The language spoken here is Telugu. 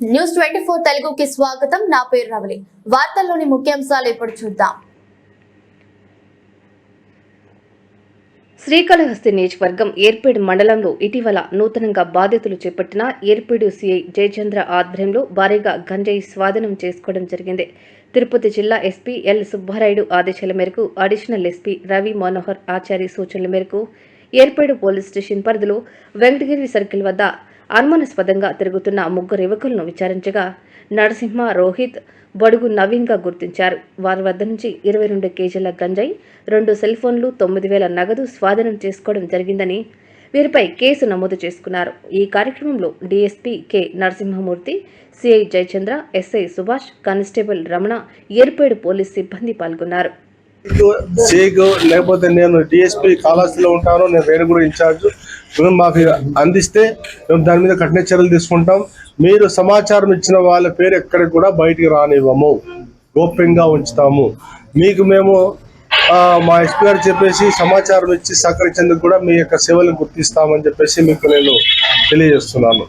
న్యూస్ ట్వంటీ ఫోర్ తెలుగుకి స్వాగతం. నా పేరు రవలి. వార్తల్లోని ముఖ్యాంశాలు ఇప్పుడు చూద్దాం. శ్రీకాళహస్తి నియోజకవర్గం ఏర్పేడు మండలంలో ఇటీవల నూతనంగా బాధ్యతలు చేపట్టిన ఏర్పేడు సీఐ జయచంద్ర ఆధ్వర్యంలో భారీగా గంజాయి స్వాధీనం చేసుకోవడం జరిగింది. తిరుపతి జిల్లా ఎస్పీ ఎల్ సుబ్బారాయుడు ఆదేశాల మేరకు అడిషనల్ ఎస్పీ రవి మనోహర్ ఆచారి సూచనల మేరకు ఏర్పేడు పోలీస్ స్టేషన్ పరిధిలో వెంకటగిరి సర్కిల్ వద్ద అనుమానాస్పదంగా తిరుగుతున్న ముగ్గురు యువకులను విచారించగా నరసింహ రోహిత్ బడుగు నవీన్గా గుర్తించారు. వారి వద్ద నుంచి ఇరవై రెండు కేజీల గంజాయి రెండు సెల్ ఫోన్లు తొమ్మిది వేల నగదు స్వాధీనం చేసుకోవడం జరిగిందని వీరిపై కేసు నమోదు చేసుకున్నారు. ఈ కార్యక్రమంలో DSP K. Narasimhamurthy CI Jayachandra SI Subhash constable Ramana Yerpedu police సిబ్బంది పాల్గొన్నారు. సేగు లేకపోతే నేను డిఎస్పీ కాళహస్తిలో ఉంటాను నేను రేణుగుడు ఇన్ఛార్జ్ మేము మాకు అందిస్తే మేము దాని మీద కఠిన చర్యలు తీసుకుంటాం. మీరు సమాచారం ఇచ్చిన వాళ్ళ పేరు ఎక్కడికి కూడా బయటికి రానివ్వము. గోప్యంగా ఉంచుతాము. మీకు మేము మా ఎస్పీ గారు చెప్పేసి సమాచారం ఇచ్చి సహకరించేందుకు కూడా మీ యొక్క సేవలను గుర్తిస్తామని చెప్పేసి మీకు నేను తెలియజేస్తున్నాను.